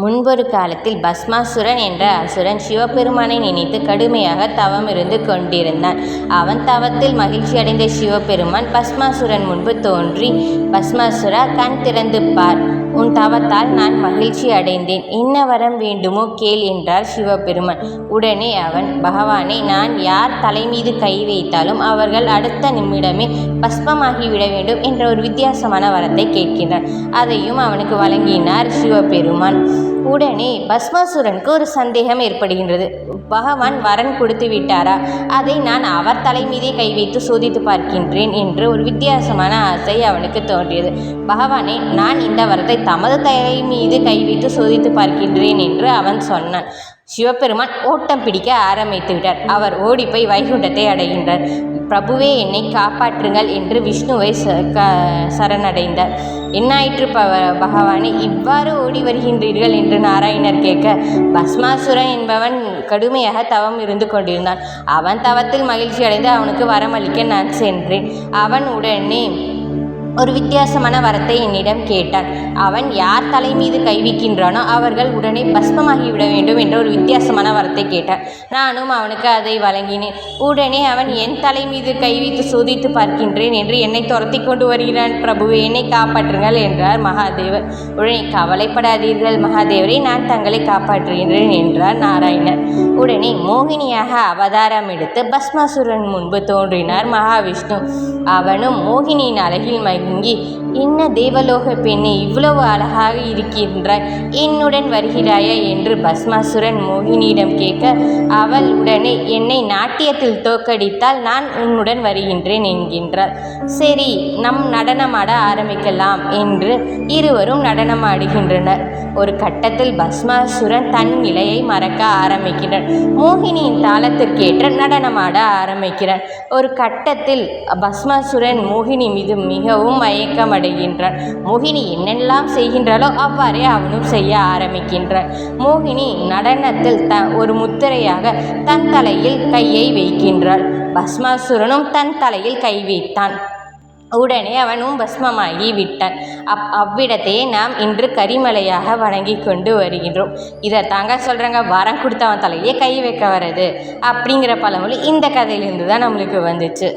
முன்பொரு காலத்தில் பஸ்மாசுரன் என்ற அசுரன் சிவபெருமானை நினைத்து கடுமையாக தவமிருந்து கொண்டிருந்தான். அவன் தவத்தில் மகிழ்ச்சியடைந்த சிவபெருமான் பஸ்மாசுரன் முன்பு தோன்றி பஸ்மாசுரா கண் திறந்து பார். உன் தவத்தால் நான் மகிழ்ச்சி அடைந்தேன். என்ன வரம் வேண்டுமோ கேள் என்றார் சிவபெருமான். உடனே அவன் பகவானை நான் யார் தலைமீது கை வைத்தாலும் அவர்கள் அடுத்த நிமிடமே பஸ்மமாகிவிட வேண்டும் என்ற ஒரு வித்தியாசமான வரத்தை கேட்கின்றான். அதையும் அவனுக்கு வழங்கினார் சிவபெருமான். உடனே பஸ்மாசுரனுக்கு ஒரு சந்தேகம் ஏற்படுகின்றது. பகவான் வரன் கொடுத்து விட்டாரா? அதை நான் அவர் தலைமீதே கை வைத்து சோதித்து பார்க்கின்றேன் என்று ஒரு வித்தியாசமான ஆசை அவனுக்கு தோன்றியது. பகவானே நான் இந்த வரத்தை தமது தலை மீது கை வைத்து சோதித்துப் பார்க்கின்றேன் என்று அவன் சொன்னான். சிவபெருமான் ஓட்டம் பிடிக்க ஆரம்பித்துவிட்டார். அவர் ஓடிப்போய் வைகுண்டத்தை அடைகின்றார். பிரபுவே என்னை காப்பாற்றுங்கள் என்று விஷ்ணுவை சரணடைந்தார். என்னாயிற்று பகவானே இவ்வாறு ஓடி வருகின்றீர்கள் என்று நாராயணர் கேட்க பஸ்மாசுரன் என்பவன் கடுமையாக தவம் இருந்து கொண்டிருந்தான். அவன் தவத்தில் மகிழ்ச்சி அடைந்து அவனுக்கு வரமளிக்க நான் சென்றேன். அவன் உடனே ஒரு வித்தியாசமான வரத்தை என்னிடம் கேட்டான். அவன் யார் தலைமீது மீது கைவிக்கின்றானோ அவர்கள் உடனே பஸ்மமாகிவிட வேண்டும் என்ற ஒரு வித்தியாசமான வரத்தை கேட்டான். நானும் அவனுக்கு அதை வழங்கினேன். உடனே அவன் என் தலைமீது கை வைத்து சோதித்து பார்க்கின்றேன் என்று என்னை துரத்திக் கொண்டு வருகிறான். பிரபு என்னை காப்பாற்றுங்கள் என்றார் மகாதேவர். உடனே கவலைப்படாதீர்கள் மகாதேவரே நான் தங்களை காப்பாற்றுகின்றேன் என்றார் நாராயணர். உடனே மோகினியாக அவதாரம் எடுத்து பஸ்மாசுரன் முன்பு தோன்றினார் மகாவிஷ்ணு. அவனும் மோகினியின் அழகில் 同意。என்ன தேவலோகப் பெண்ணே இவ்வளவு அழகாக இருக்கின்றாய். என்னுடன் வருகிறாயா? என்று பஸ்மாசுரன் மோகினியிடம் கேட்க அவள் உடனே என்னை நாட்டியத்தில் தோற்கடித்தால் நான் உன்னுடன் வருகின்றேன் என்கின்றாள். சரி நம் நடனமாட ஆரம்பிக்கலாம் என்று இருவரும் நடனமாடுகின்றனர். ஒரு கட்டத்தில் பஸ்மாசுரன் தன் நிலையை மறக்க ஆரம்பிக்கிறான். மோகினியின் தாளத்திற்கேற்ற நடனமாட ஆரம்பிக்கிறான். ஒரு கட்டத்தில் பஸ்மாசுரன் மோகினி மீது மிகவும் மயக்கமடைகின்றான். மோகினி என்னெல்லாம் செய்கின்றாளோ அவ்வாறே அவனும் செய்ய ஆரம்பிக்கின்றான். மோகினி நடனத்தில் த ஒரு முத்திரையாக தன் தலையில் கையை வைக்கின்றாள். பஸ்மாசுரனும் தன் தலையில் கை வைத்தான். உடனே அவனும் பஸ்மமாகி விட்டான். அப் அவ்விடத்தையே நாம் இன்று கரிமலையாக வணங்கி கொண்டு வருகின்றோம். இதை தாங்க சொல்கிறாங்க வரம் கொடுத்தவன் தலையிலே கை வைக்க வர்றது அப்படிங்கிற பழமொழி இந்த கதையிலேருந்து தான் நம்மளுக்கு வந்துச்சு.